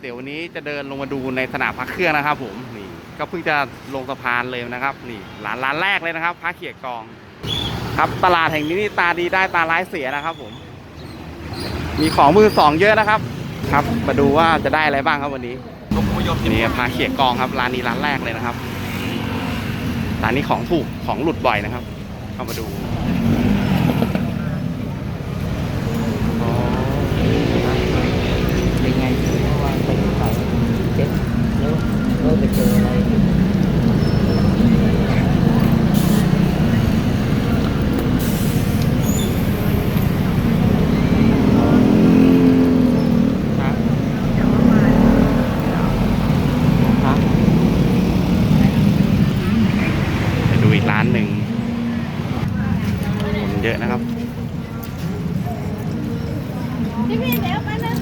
เดี๋ยววันนี้จะเดินลงมาดูในสนามพักเครื่องนะครับ ผมนี่ก็เพิ่งจะลงสะพานเลยนะครับ นี่ร้านร้านแรกเลยนะครับพระเขียกอง ครับตลาดแห่งนี้นี่ตาดีได้ตาร้ายเสียนะครับ ผม มีของมือสองเยอะนะครับ ครับ มาดูว่าจะได้อะไรบ้างครับวันนี้นี่พาเขียกองครับร้านนี้ร้านแรกเลยนะครับร้านนี้ของถูกของหลุดบ่อยนะครับ เข้ามาดูอ๋อ เป็นไงเมื่อวานไปเขาเช็คแล้วแล้วไปเจออะไร ครับ ครับ ไปดู อีกร้านหนึ่งคนเยอะนะครับพี่พี่เดี๋ยวไปนะ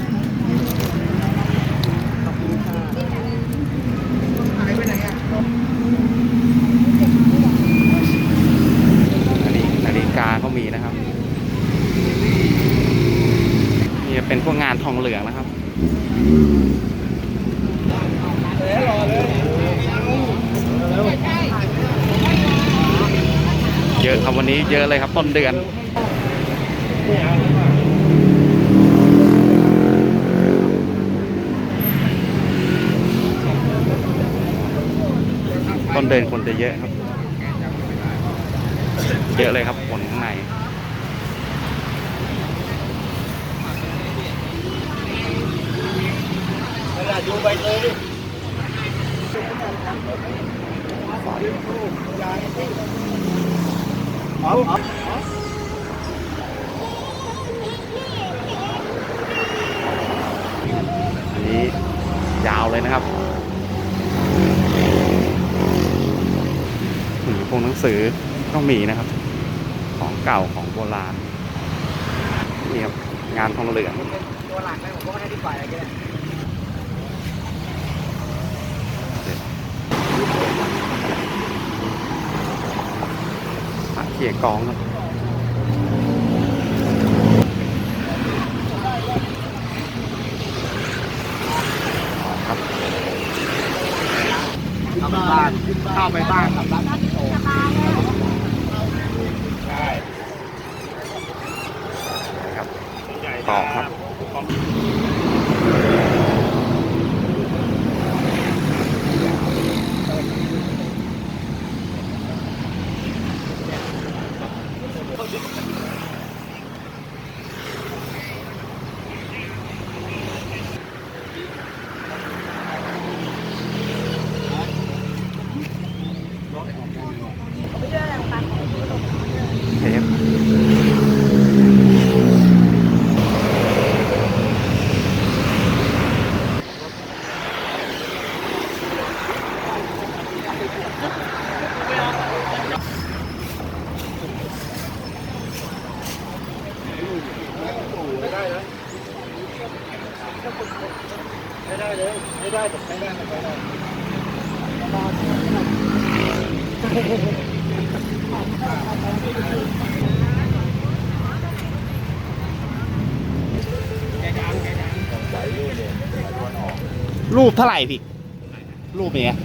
นาฬินาฬิกาก็มีนะครับ นี่จะเป็นพวกงานทองเหลืองนะครับ เยอะครับวันนี้เยอะเลยครับต้นเดือนต้นเดินคนจะเยอะครับ เยอะเลยครับคนข้างในอัน นี้ยาวเลยนะครับอืมพวกหนังสือก็มีนะครับ ของเก่าของโบราณนี่ครับงานทองเหลืองตัวหลักเลยผมก็ไม่ให้ดีกว่าอะไรก็ได้ ผัก เขี่ยกองครับครับเข้าไปบ้านเข้าไปบ้านกับร้านโตนะครับต่อครับ รูปเท่าไหร่พี่ รูปเนี้ย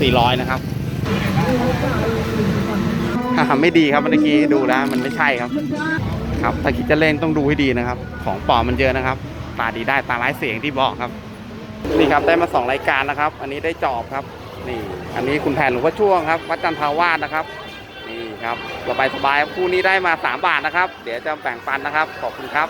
สี่ร้อยนะครับฮ่าไม่ดีครับเมื่อกี้ดูแล้วมันไม่ใช่ครับ ครับ ถ้าคิดจะเล่นต้องดูให้ดีนะครับ ของปลอมมันเยอะนะครับ ตาดีได้ตาร้ายเสียงที่บอกครับนี่ครับได้มาสองรายการนะครับ อันนี้ได้จอบครับ นี่ อันนี้คุณแผนหลวงพ่อช่วงครับวัดจันทาวาสนะครับ นี่ครับสบายสบายคู่นี้ได้มาสามบาทนะครับ เดี๋ยวจะแบ่งปันนะครับ ขอบคุณครับ